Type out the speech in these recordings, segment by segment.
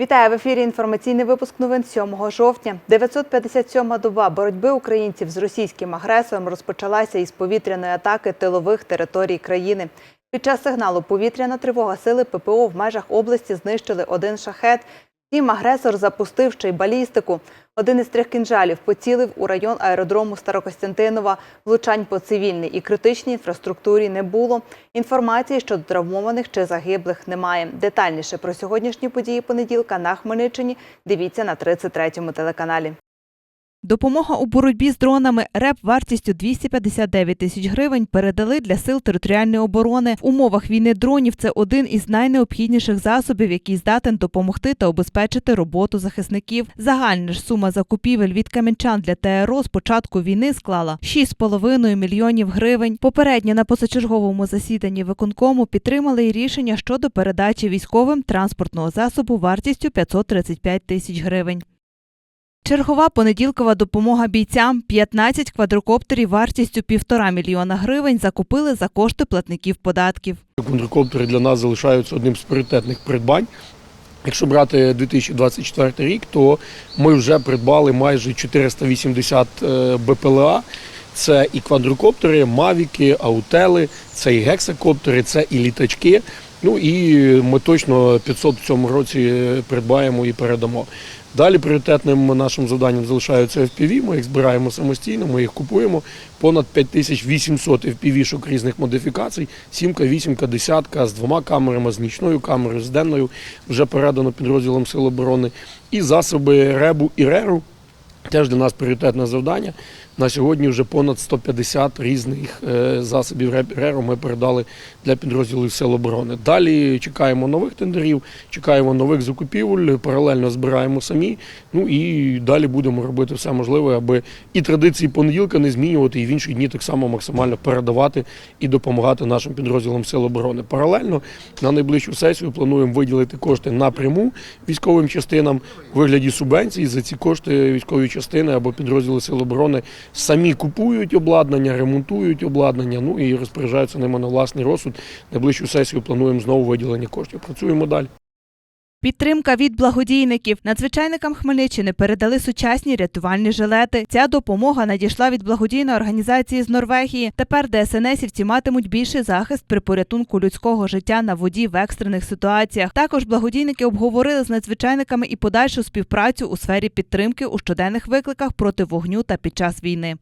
Вітаю в ефірі. Інформаційний випуск новин 7 жовтня. 957-ма доба боротьби українців з російським агресором розпочалася із повітряної атаки тилових територій країни. Під час сигналу повітряна тривога сили ППО в межах області знищили один шахет. Втім, агресор запустив ще й балістику. Один із трьох кінжалів поцілив у район аеродрому Старокостянтинова. Влучань по цивільній і критичній інфраструктурі не було. Інформації щодо травмованих чи загиблих немає. Детальніше про сьогоднішні події понеділка на Хмельниччині дивіться на 33-му телеканалі. Допомога у боротьбі з дронами РЕП вартістю 259 тисяч гривень передали для сил територіальної оборони. В умовах війни дронів це один із найнеобхідніших засобів, який здатен допомогти та обезпечити роботу захисників. Загальна ж сума закупівель від кам'янчан для ТРО з початку війни склала 6,5 мільйонів гривень. Попередньо на позачерговому засіданні виконкому підтримали й рішення щодо передачі військовим транспортного засобу вартістю 535 тисяч гривень. Чергова понеділкова допомога бійцям 15 квадрокоптерів вартістю півтора мільйона гривень закупили за кошти платників податків. Квадрокоптери для нас залишаються одним з пріоритетних придбань. Якщо брати 2024 рік, то ми вже придбали майже 480 е, БПЛА. Це і квадрокоптери, мавіки, аутели, це і гексакоптери, це і літачки. Ну і ми точно 500 в цьому році придбаємо і передамо. Далі пріоритетним нашим завданням залишаються FPV, Ми їх збираємо самостійно, ми їх купуємо. Понад 5800 FPV-шок різних модифікацій, сімка, вісімка, десятка з двома камерами, з нічною камерою, з денною вже передано підрозділом Сил оборони. І засоби РЕБу і РЕРу. Теж для нас пріоритетне завдання. На сьогодні вже понад 150 різних е, засобів РЕРу ми передали для підрозділів Сил оборони. Далі чекаємо нових тендерів, чекаємо нових закупівель, паралельно збираємо самі. Ну і далі будемо робити все можливе, аби і традиції понеділка не змінювати, і в інші дні так само максимально передавати і допомагати нашим підрозділам Сил оборони. Паралельно на найближчу сесію плануємо виділити кошти напряму військовим частинам у вигляді субвенцій. За ці кошти військові частини або підрозділи Сил оборони самі купують обладнання, ремонтують обладнання, ну і розпоряджаються ними на власний розсуд. Найближчу сесію плануємо знову виділення коштів. Працюємо далі. Підтримка від благодійників. Надзвичайникам Хмельниччини передали сучасні рятувальні жилети. Ця допомога надійшла від благодійної організації з Норвегії. Тепер ДСНСівці матимуть більший захист при порятунку людського життя на воді в екстрених ситуаціях. Також благодійники обговорили з надзвичайниками і подальшу співпрацю у сфері підтримки у щоденних викликах проти вогню та під час війни.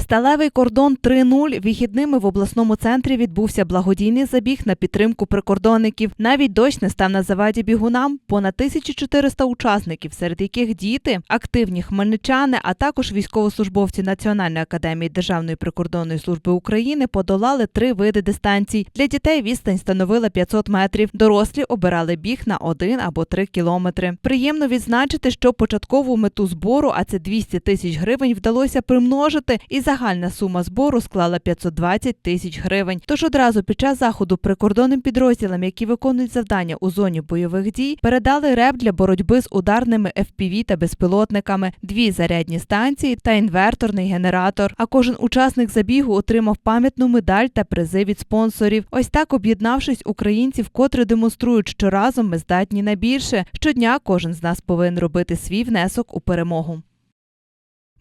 Сталевий кордон 3.0 вихідними в обласному центрі відбувся благодійний забіг на підтримку прикордонників. Навіть дощ не став на заваді бігунам. Понад 1400 учасників, серед яких діти, активні хмельничани, а також військовослужбовці Національної академії Державної прикордонної служби України подолали три види дистанцій. Для дітей відстань становила 500 метрів. Дорослі обирали біг на 1 або 3 кілометри. Приємно відзначити, що початкову мету збору, а це 200 тисяч гривень, вдалося примножити, і загальна сума збору склала 520 тисяч гривень. Тож одразу під час заходу прикордонним підрозділам, які виконують завдання у зоні бойових дій, передали реп для боротьби з ударними FPV та безпілотниками, дві зарядні станції та інверторний генератор. А кожен учасник забігу отримав пам'ятну медаль та призи від спонсорів. Ось так, об'єднавшись, українці вкотре демонструють, що разом ми здатні на більше. Щодня кожен з нас повинен робити свій внесок у перемогу.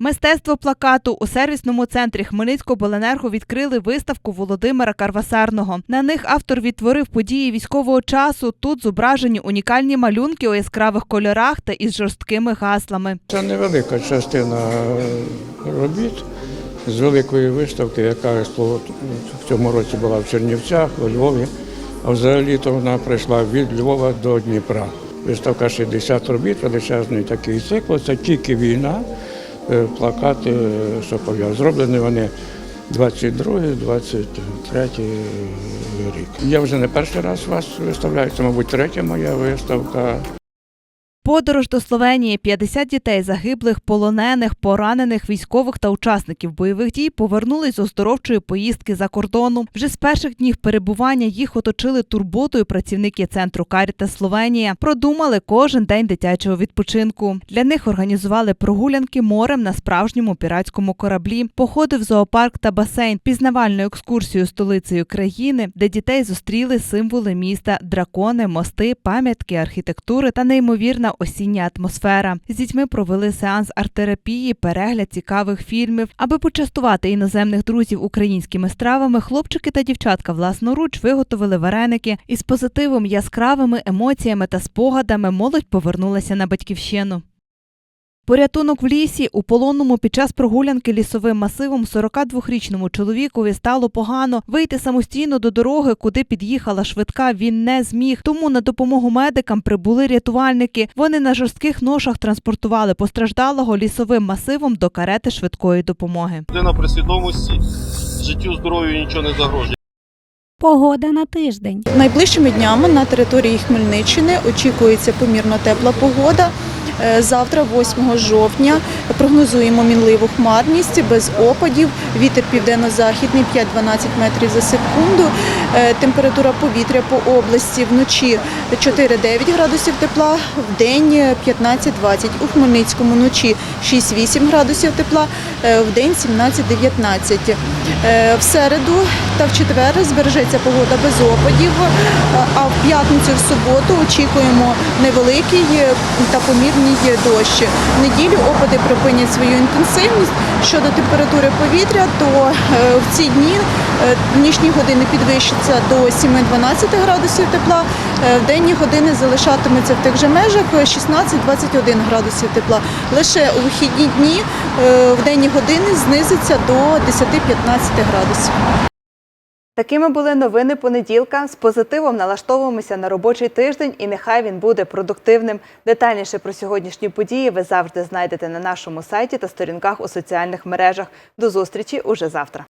Мистецтво плакату у сервісному центрі Хмельницького відкрили виставку Володимира Карвасарного. На них автор відтворив події військового часу. Тут зображені унікальні малюнки у яскравих кольорах та із жорсткими гаслами. Це невелика частина робіт з великої виставки, яка в цьому році була в Чернівцях, у Львові. А взагалі-то вона прийшла від Львова до Дніпра. Виставка 60 робіт, величезний такий цикл. Це тільки війна, плакати, е, що пов'язані. Зроблені вони 22-23 рік. Я вже не перший раз вас виставляю, це, мабуть, третя моя виставка. Подорож до Словенії 50 дітей загиблих, полонених, поранених військових та учасників бойових дій повернулись з оздоровчої поїздки за кордону. Вже з перших днів перебування їх оточили турботою працівники центру Каріта Словенія. Продумали кожен день дитячого відпочинку. Для них організували прогулянки морем на справжньому піратському кораблі, походи в зоопарк та басейн, пізнавальну екскурсію столицею країни, де дітей зустріли символи міста, дракони, мости, пам'ятки архітектури та неймовірна осіння атмосфера. З дітьми провели сеанс арт-терапії, перегляд цікавих фільмів. Аби почастувати іноземних друзів українськими стравами, хлопчики та дівчатка власноруч виготовили вареники із позитивом, яскравими емоціями та спогадами молодь повернулася на батьківщину. Порятунок в лісі у полонному під час прогулянки лісовим масивом 42-річному чоловікові стало погано. Вийти самостійно до дороги, куди під'їхала швидка, він не зміг. Тому на допомогу медикам прибули рятувальники. Вони на жорстких ношах транспортували постраждалого лісовим масивом до карети швидкої допомоги. Людина при свідомості, життю, здоров'ю нічого не загрожує. Погода на тиждень. Найближчими днями на території Хмельниччини очікується помірно тепла погода. Е, Завтра, 8 жовтня, прогнозуємо мінливу хмарність без опадів. Вітер південно-західний 5-12 метрів за секунду. Е, Температура повітря по області вночі 4-9 градусів тепла, в день 15-20. У Хмельницькому вночі 6-8 градусів тепла, е, в день 17-19. Е, В середу та в четвер збережеться погода без опадів, а в п'ятницю, в суботу очікуємо невеликий та помірний дощ. В неділю опади припинять свою інтенсивність. Щодо температури повітря, то в ці дні нічні години підвищаться до 7-12 градусів тепла, е, в денні години залишатимуться в тих же межах е, 16-21 градусів тепла. Лише у вихідні дні е, в денні години знизиться до 10-15 градусів. Такими були новини понеділка. З позитивом налаштовуємося на робочий тиждень, і нехай він буде продуктивним. Детальніше про сьогоднішні події ви завжди знайдете на нашому сайті та сторінках у соціальних мережах. До зустрічі уже завтра.